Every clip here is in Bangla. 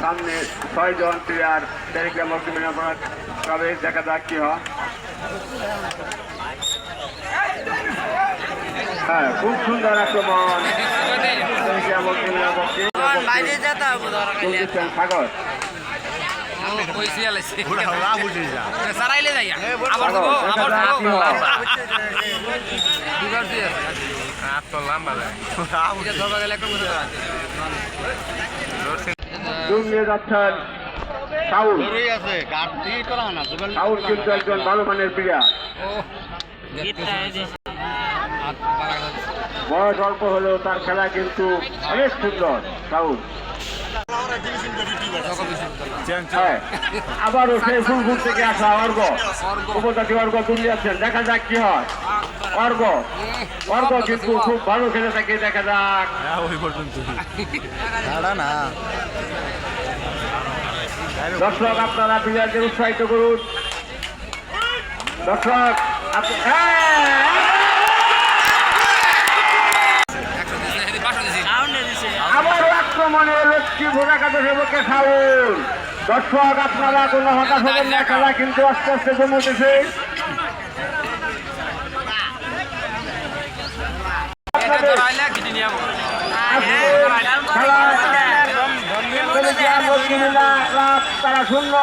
সামনে ছয়জন প্লেয়ার টেলিগ্রাম অগ্নিমিনার প্রবেশ দেখা যাক কি হয় হ্যাঁ খুব সুন্দর আক্রমণ সাগর সারাইলে যাই আবার আবার বয়স অল্প হলেও তার খেলা কিন্তু অনেক সুন্দর সাউল আবারও সেই ফুলপুর থেকে আসা অর্গ। উপজাতি অর্গ তুলে যাচ্ছেন দেখা যাক কি হয় অর্গ অর্গ কিন্তু খুব ভালো খেলে থাকে দেখা যাক। না। দর্শক আপনারা প্লেয়ারদের উৎসাহিত করুন। দর্শক আপ- হ্যাঁ! আবারও আক্রমণে লক্ষ্মী ভোটাকাত সেবকে সাউল দর্শক আপনারা কোনো হতাশ হবেন না খেলা কিন্তু আস্তে আস্তে জমতেছে এটা ধরাইলে কিনে নিয়ে যাব। তারা শূন্য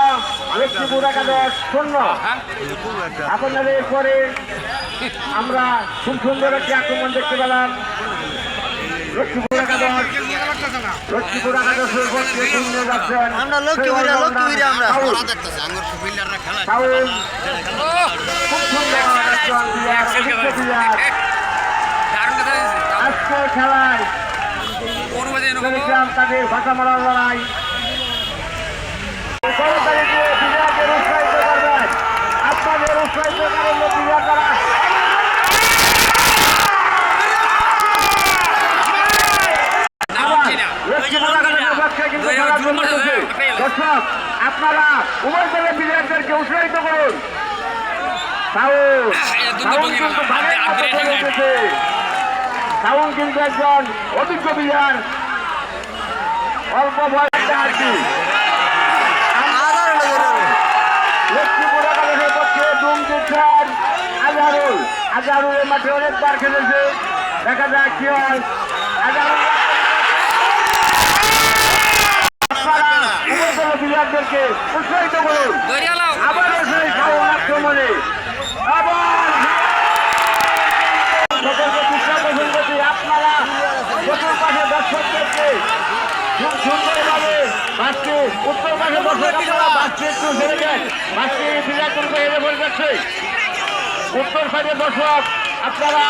লক্ষ্মীপুর একাদশ শূন্য? আপনাদের পরে আমরা খুব সুন্দর একটি আক্রমণ দেখতে পেলাম লক্ষ্মীপুর একাদশ লক্ষ্মীপুর একাদশের পক্ষে শূন্য যাচ্ছেন আমরা। লক্ষ্মীপুরে লক্ষ্মীপুরে আমরা সাউল, দেখতেছি আঙ্গুর সুবিল্ডাররা খেলা সাউল ও, খুব সুন্দর একজন খেলায় তাদের ভাষা মারার লড়াই। দর্শক আপনারা উভয় দলের প্লেয়ারদেরকে উৎসাহিত করুন। সাউন্ড কিন্তু একজন অভিজ্ঞ প্লেয়ার অল্প বয়সে আর কি লক্ষ্মীপুর একাদশের পক্ষে দিচ্ছেন আজহারুল আজহারুল এই মাঠে অনেকবার খেলেছে। দেখা যাক কি হয়। আজহারুল প্লেয়ারদেরকে খুব সুন্দরভাবে বাসটি উত্তর পাশে দর্শক আপনারা একটু ছেড়ে দেন বাসটি বিরাটন করে যাচ্ছে। উত্তর সাইডে দর্শক, আপনারা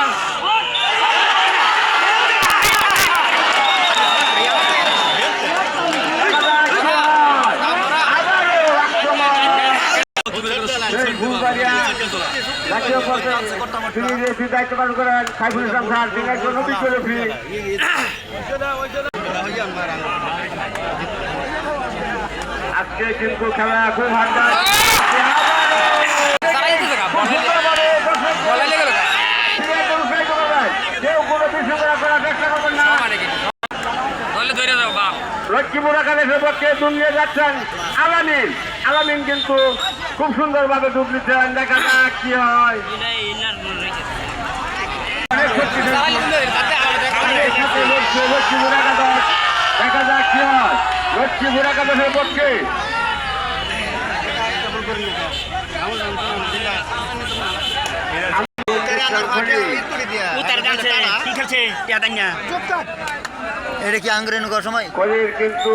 তিনি দায়িত্ব পালন করেন সাইফুল আজকে কিন্তু খেলা খুব হাড্ডা লক্ষ্মীপুর একাদশের পক্ষে দুনিয়ে যাচ্ছেন আলামিন। আলামিন কিন্তু খুব সুন্দরভাবে ডুব দিচ্ছেন। দেখা যাক কি হয়। দেখা যাক কি হয় লক্ষ্মীপুর একাদশের পক্ষে এটা কি আঙ্গুরে নৌকার সময়? কিন্তু